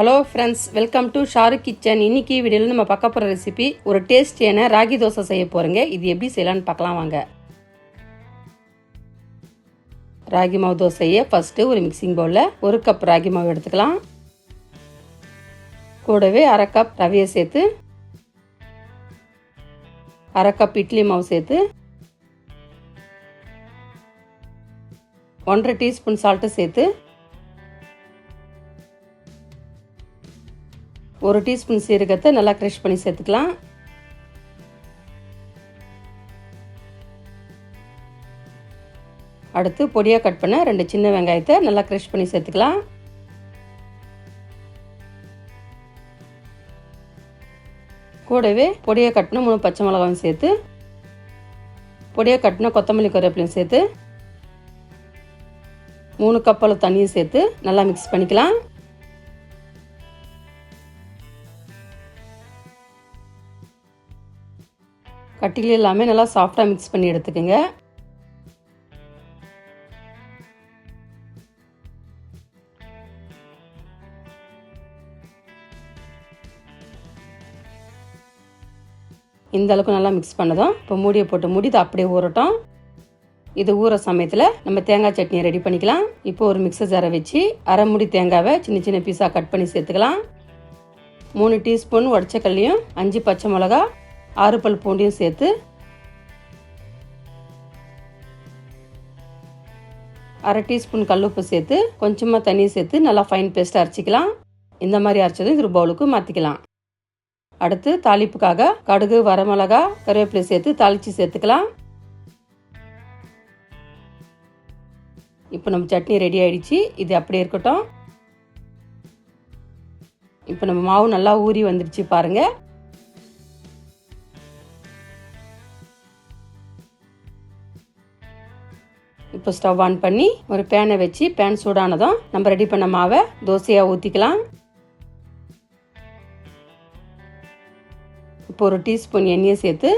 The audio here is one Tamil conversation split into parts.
Hello friends welcome to Shahrukh kitchen இன்னைக்கு வீடியோவில் நம்ம பார்க்க போகிற ரெசிபி ஒரு டேஸ்டியான ராகி தோசை செய்ய போகிறேங்க இது எப்படி செய்யலான்னு பார்க்கலாம் வாங்க. ராகி மாவு தோசையை ஃபஸ்ட்டு ஒரு மிக்சிங் பவுலில் ஒரு கப் ராகி மாவு எடுத்துக்கலாம். கூடவே அரை கப் ரவையை சேர்த்து அரை கப் இட்லி மாவு சேர்த்து ஒன்றரை டீஸ்பூன் சால்ட்டு சேர்த்து ஒரு டீஸ்பூன் சீரகத்தை நல்லா க்ரஷ் பண்ணி சேர்த்துக்கலாம். அடுத்து பொடியாக கட் பண்ண ரெண்டு சின்ன வெங்காயத்தை நல்லா க்ரஷ் பண்ணி சேர்த்துக்கலாம். கூடவே பொடியாக கட்டின மூணு பச்சை மிளகாயும் சேர்த்து பொடியாக கட்டின கொத்தமல்லி கருவேப்பிலையும் சேர்த்து மூணு கப்பளவு தண்ணியும் சேர்த்து நல்லா மிக்ஸ் பண்ணிக்கலாம். கட்டில் எல்லாமே நல்லா சாஃப்டாக மிக்ஸ் பண்ணி எடுத்துக்கோங்க. இந்த அளவுக்கு நல்லா மிக்ஸ் பண்ணதும் இப்போ மூடியை போட்டு மூடி இது அப்படியே ஊறட்டும். இது ஊற சமயத்தில் நம்ம தேங்காய் சட்னியை ரெடி பண்ணிக்கலாம். இப்போ ஒரு மிக்சர் ஜாரை வச்சு அரை முடி தேங்காவை சின்ன சின்ன பீஸாக கட் பண்ணி சேர்த்துக்கலாம். மூணு டீஸ்பூன் உடச்சக்கல்லையும் அஞ்சு பச்சை மிளகா ஆறு பல் பூண்டையும் சேர்த்து அரை டீஸ்பூன் கல்லுப்பு சேர்த்து கொஞ்சமாக தண்ணி சேர்த்து நல்லா ஃபைன் பேஸ்ட்டாக அரைச்சிக்கலாம். இந்த மாதிரி அரைச்சதும் இது பவுலுக்கு மாற்றிக்கலாம் அடுத்து தாளிப்புக்காக கடுகு வரமிளகா கருவேப்பிலை சேர்த்து தாளித்து சேர்த்துக்கலாம். இப்போ நம்ம சட்னி ரெடி ஆயிடுச்சு. இது அப்படியே இருக்கட்டும். இப்போ நம்ம மாவு நல்லா ஊறி வந்துடுச்சு பாருங்கள் இப்போ ஸ்டவ் ஆன் பண்ணி ஒரு பேனை வச்சு பேன் சூடானதும் நம்ம ரெடி பண்ண மாவை தோசையாக ஊற்றிக்கலாம் இப்போ ஒரு டீஸ்பூன் எண்ணெயை சேர்த்து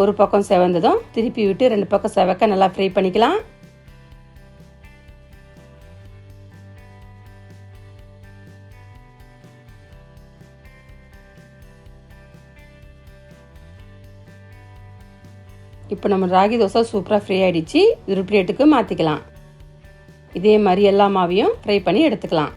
ஒரு பக்கம் செவந்ததும் திருப்பி விட்டு ரெண்டு பக்கம் செவக்க நல்லா ஃப்ரை பண்ணிக்கலாம். இப்போ நம்ம ராகி தோசை சூப்பராக ஃப்ரை ஆகிடுச்சு ஒரு பிளேட்டுக்கு மாற்றிக்கலாம் இதே மாதிரி எல்லா மாவையும் ஃப்ரை பண்ணி எடுத்துக்கலாம்.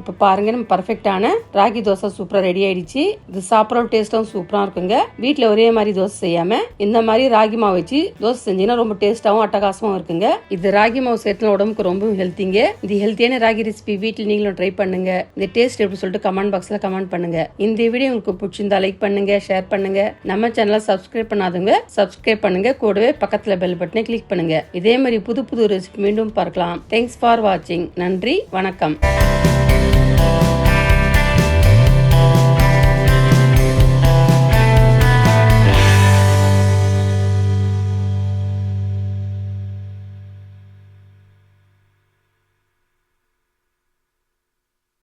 இப்போ பாருங்க நம்ம பர்ஃபெக்டான ராகி தோசை சூப்பராக ரெடி ஆயிடுச்சு. இது சாப்பிட்ற டேஸ்ட்டும் சூப்பராக இருக்குங்க. வீட்டில் ஒரே மாதிரி தோசை செய்யாம இந்த மாதிரி ராகி மாவு வச்சு தோசை செஞ்சீங்கன்னா ரொம்ப டேஸ்ட்டாகவும் அட்டகாசமாகவும் இருக்குங்க. இது ராகி மாவு சேர்த்துன உடம்புக்கு ரொம்ப ஹெல்த்திங்க இது ஹெல்த்தியான ராகி ரெசிபி வீட்டில் நீங்களும் ட்ரை பண்ணுங்க. இந்த டேஸ்ட் எப்படி சொல்லிட்டு கமெண்ட் பாக்ஸில் கமெண்ட் பண்ணுங்க. இந்த வீடியோ உங்களுக்கு பிடிச்சிருந்தா லைக் பண்ணுங்க ஷேர் பண்ணுங்க. நம்ம சேனலை சப்ஸ்கிரைப் பண்ணாதவங்க சப்ஸ்கிரைப் பண்ணுங்க. கூடவே பக்கத்தில் பெல் பட்டனை கிளிக் பண்ணுங்க. இதே மாதிரி புது புது ரெசிபி மீண்டும் பார்க்கலாம். தேங்க்ஸ் ஃபார் வாட்சிங் நன்றி வணக்கம்.